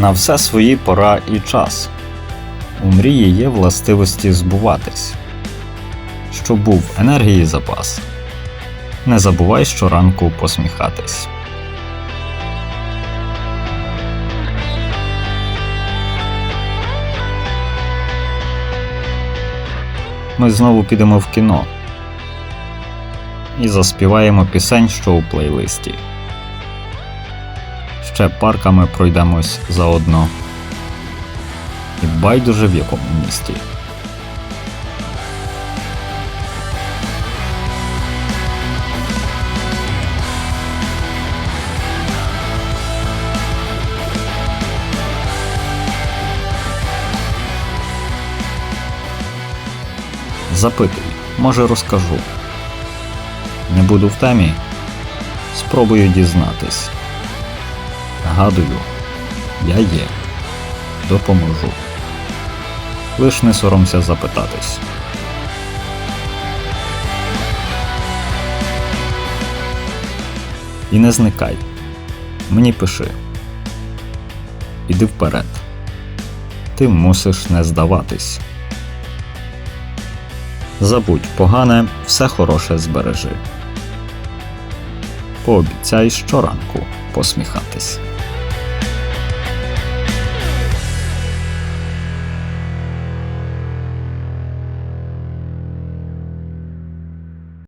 На все свої пора і час. У мрії є властивості збуватись. Щоб був енергії запас. Не забувай щоранку посміхатись. Ми знову підемо в кіно і заспіваємо пісень, що у плейлисті. Ще парками пройдемось заодно. І байдуже в якому місті. Запитуй, може розкажу. Не буду в темі. Спробую дізнатись. Гадую, я є. Допоможу. Лиш не соромся запитатись. І не зникай. Мені пиши. Іди вперед. Ти мусиш не здаватись. Забудь погане, все хороше збережи. Пообіцяй щоранку посміхатись.